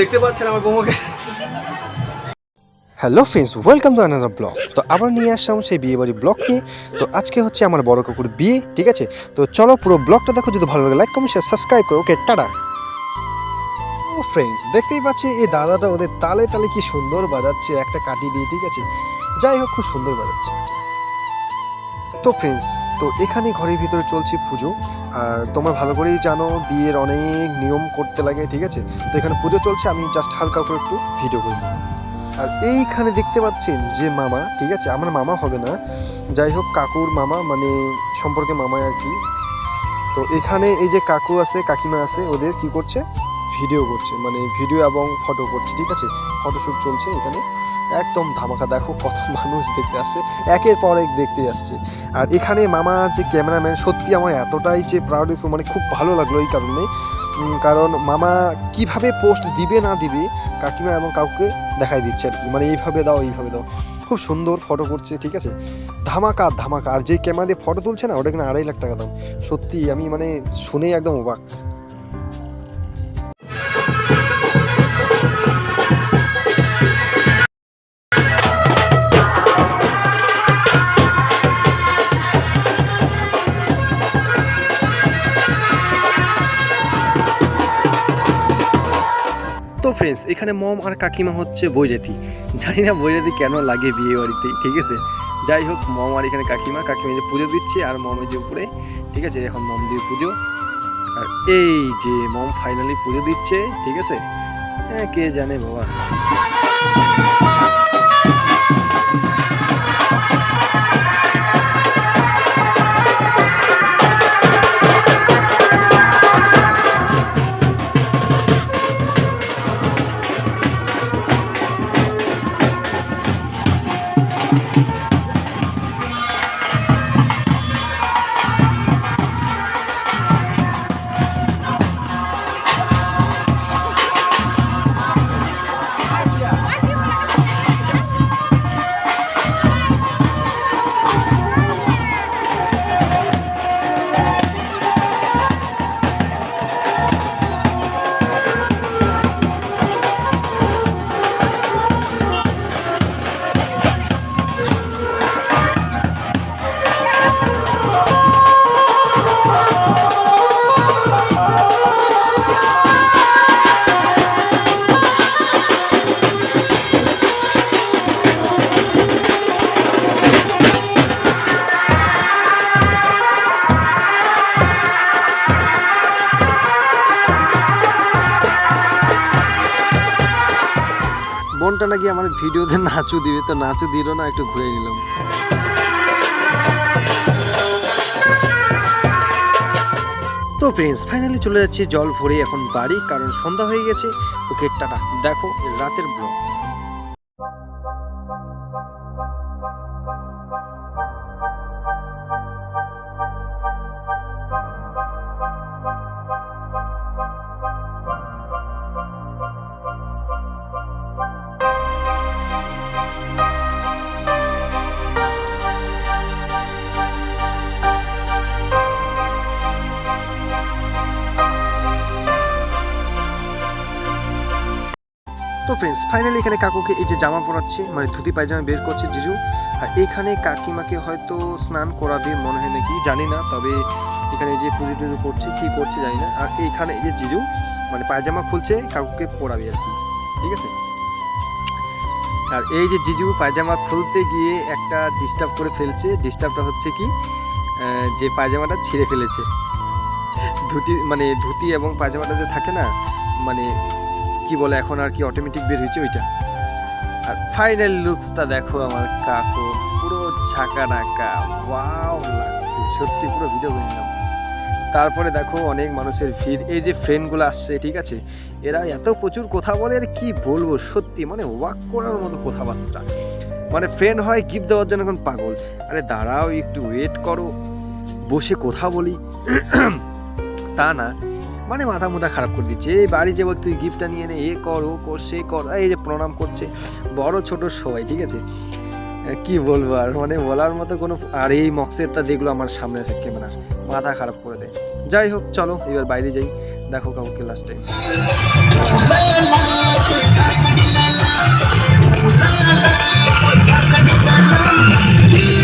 দেখতে পাচ্ছেন আমার hello friends welcome to another blog তো আবার নিয়ে আসলাম সেই বিয়ে বাড়ির ব্লগ নিয়ে। তো আজকে হচ্ছে আমার বড় কাকুর বিয়ে, ঠিক আছে? তো চলো পুরো ব্লগটা দেখো, যদি ভালো লাগে লাইক কমেন্ট শেয়ার সাবস্ক্রাইব করো ওকে টাটা! ও ফ্রেন্ডস দেখতেই পাচ্ছি এই দাদাটা ওদের তালে তালে কি সুন্দর বাজাচ্ছে, একটা কাটি দিয়ে, ঠিক আছে? যাই হোক, খুব সুন্দর বাজাচ্ছে। তো ফ্রেন্ডস তো এখানে ঘরের ভিতরে চলছে পুজো। আর তোমরা ভালো করেই জানো, বিয়ের অনেক নিয়ম করতে লাগে, ঠিক আছে? তো এখানে পুজো চলছে, আমি জাস্ট হালকা করে একটু ভিডিও করি। আর এইখানে দেখতে পাচ্ছেন যে মামা, ঠিক আছে? আমার মামা হবে না। যাই হোক, কাকুর মামা মানে সম্পর্কে মামা আর কি। তো এখানে এই যে কাকু আছে, কাকিমা আছে, ওদের কি করছে? ভিডিও করছে মানে ভিডিও এবং ফটো করছে, ঠিক আছে? ফটোশ্যুট চলছে এখানে। একদম ধামাকা, দেখো কত মানুষ দেখতে আসছে একের পর এক দেখতে আসছে। আর এখানে মামা যে ক্যামেরাম্যান, সত্যি আমার এতটাই যে প্রাউড মানে খুব ভালো লাগল এই কারণে। কারণ মামা কীভাবে পোস্ট দিবে না দিবে, কাকিমা এবং কাউকে দেখাই দিচ্ছে আর কি। মানে এইভাবে দাও এইভাবে দাও। খুব সুন্দর ফটো করছে, ঠিক আছে? ধামাকা ধামাকা। আর যে ক্যামেরা দিয়ে ফটো তুলছে না, ওটা কিন্তু আড়াই লাখ টাকা দাম। সত্যি আমি মানে শুনেই একদম অবাক। তো ফ্রেন্ডস এখানে মম আর কাকিমা হচ্ছে বৈজাতি জানি না বৈজাতি কেন লাগে বিয়ে বাড়িতে, ঠিক আছে? যাই হোক, মম আর এখানে কাকিমা কাকিমা যে পুজো দিচ্ছে আর মমের যে উপরে, ঠিক আছে? এখন মম দিয়ে পুজো। আর এই যে মম ফাইনালি পুজো দিচ্ছে, ঠিক আছে? হ্যাঁ কে জানে বাবা। বোনটা নাকি আমার ভিডিওতে নাচু দিবে, তো নাচু দিল না, একটু ঘুরে নিলাম। তো ফ্রেন্ডস ফাইনালি চলে যাচ্ছি জল ভরে এখন বাড়ি, কারণ সন্ধ্যা হয়ে গেছে। Okay tata. দেখো রাতের ব্লগ ফ্রেন্ডস ফাইনালি এখানে কাকুকে এই যে জামা পরাচ্ছে মানে ধুতি পায়জামা বের করছে জিজু। আর এখানে কাকিমাকে হয়তো স্নান করাবে মনে হয় নাকি, জানি না, তবে এখানে যে পুজো টুজো করছে, কী করছে জানি না। আর এইখানে এই যে জিজু মানে পায়জামা খুলছে, কাকুকে পরাবে আর কি, ঠিক আছে? আর এই যে জিজু পায়জামা খুলতে গিয়ে একটা ডিস্টার্ব করে ফেলছে ডিস্টার্বটা হচ্ছে কি যে পায়জামাটা ছিঁড়ে ফেলেছে। ধুতি মানে ধুতি এবং পায়জামাটা যে থাকে না মানে কি বলে, এখন আর কি অটোমেটিক বের হয়েছে ওইটা? আর ফাইনাল লুকসটা দেখো আমার কাকু, পুরো ঝাঁকা নাকা ওয়াও লাগছে, সত্যি পুরো ভিডিও নিলাম তারপরে দেখো অনেক মানুষের ভিড়। এই যে ফ্রেন্ডগুলো আসছে, ঠিক আছে? এরা এত প্রচুর কথা বলে, আর কি বলব? সত্যি মানে ওয়াক করার মতো কথাবার্তা। মানে ফ্রেন্ড হয় গিফট দেওয়ার জন্য এখন পাগল। আরে দাঁড়াও, একটু ওয়েট করো। বসে কথা বলি। তা না মানে মাথা মুথা খারাপ করে দিচ্ছে। এই বাড়ি যাব, তুই গিফটটা নিয়ে নে, এ কর, ও কর, সে কর। এই যে প্রণাম করছে। বড় ছোট সবাই, ঠিক আছে? কি বলব আর? মানে বলার মতো কোনো আর এই মক্সেরটা দেখল আমার সামনে আছে ক্যামেরা মাথা খারাপ করে দেয়। যাই হোক, চলো, এবার বাইরে যাই। দেখো কাউকে লাস্টে মোর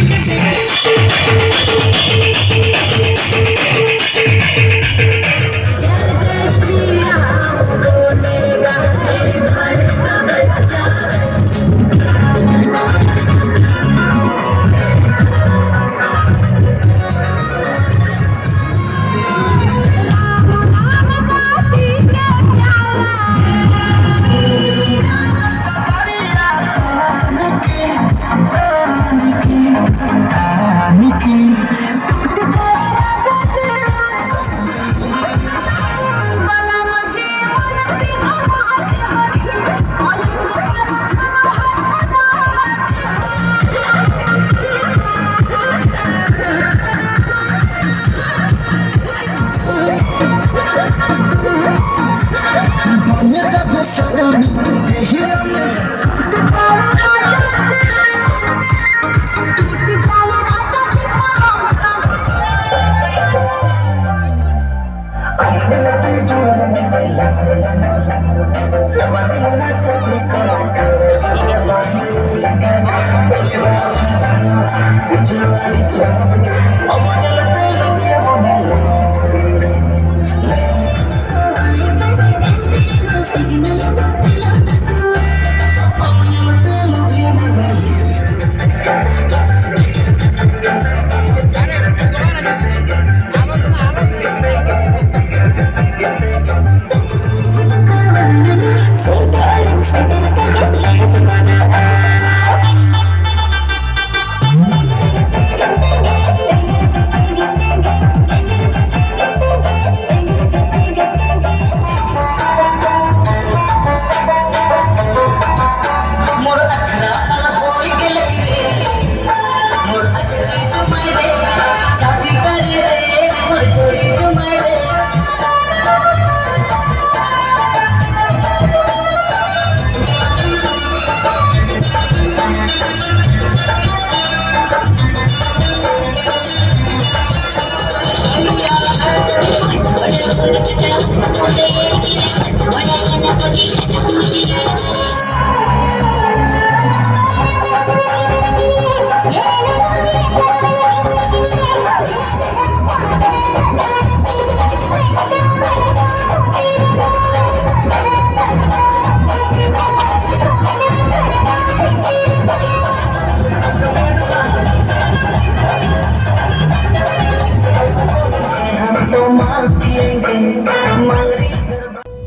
हम तो मार पिएंगे मंगरी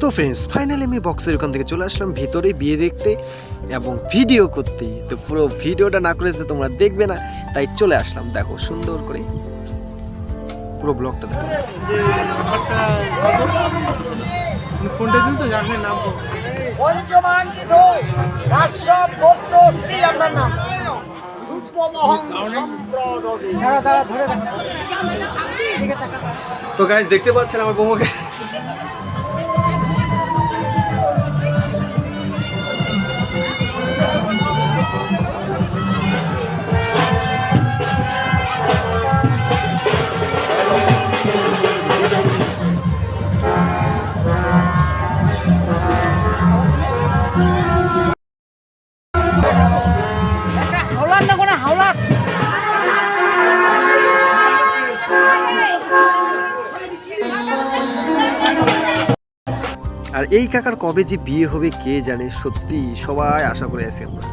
তো ফ্রেন্ডস ফাইনালি আমি বক্সের ওখান থেকে চলে আসলাম ভিতরে বিয়ে দেখতে এবং ভিডিও করতে। তো পুরো ভিডিওটা না করে তো তোমরা দেখবে না তাই চলে আসলাম। দেখো সুন্দর করে পুরো ব্লগটা দেখো। ফোনটা দিন তো জানেন নাম পঞ্চমাঙ্কিত কাশ্যপ গোত্র শ্রী আপনার নাম তো গাইজ দেখতে পাচ্ছেন আমার বৌমাকে? না আর এই কাকার কবে যে বিয়ে হবে কে জানে সত্যি সবাই আশা করে আছি আমরা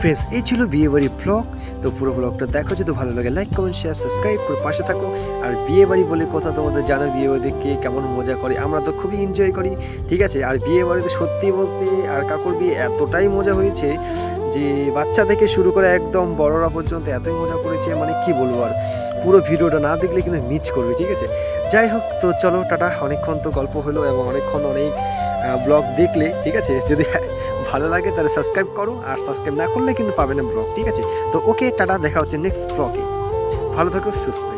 ফ্রেন্ডস এই ছিল বিয়ে বাড়ি ব্লগ তো পুরো ব্লগটা দেখো, যদি ভালো লাগে লাইক কমেন্ট শেয়ার সাবস্ক্রাইব করে পাশে থাকো। আর বিয়ে বাড়ি বলে কথা তোমাদের জানো বিয়ে বাড়িতে কে কেমন মজা করে, আমরা তো খুবই এনজয় করি, ঠিক আছে? আর বিয়ে বাড়িতে সত্যি বলতে আর কাকুর বিয়ে এতটাই মজা হয়েছে যে বাচ্চা থেকে শুরু করে একদম বড়রা পর্যন্ত এতই মজা করেছে মানে কি বলব আর, পুরো ভিডিওটা না দেখলে কিন্তু মিস করবে, ঠিক আছে? যাই হোক, তো চলো, টাটা। অনেকক্ষণ তো গল্প হলো এবং অনেকক্ষণ অনেক ব্লগ দেখলে, ঠিক আছে? যদি ভালো লাগে তাহলে সাবস্ক্রাইব করো আর সাবস্ক্রাইব না করলে কিন্তু পাবে না ব্লগ ঠিক আছে? তো ওকে টাটা, দেখা হচ্ছে নেক্সট ব্লগে ভালো থাকো, সুস্থ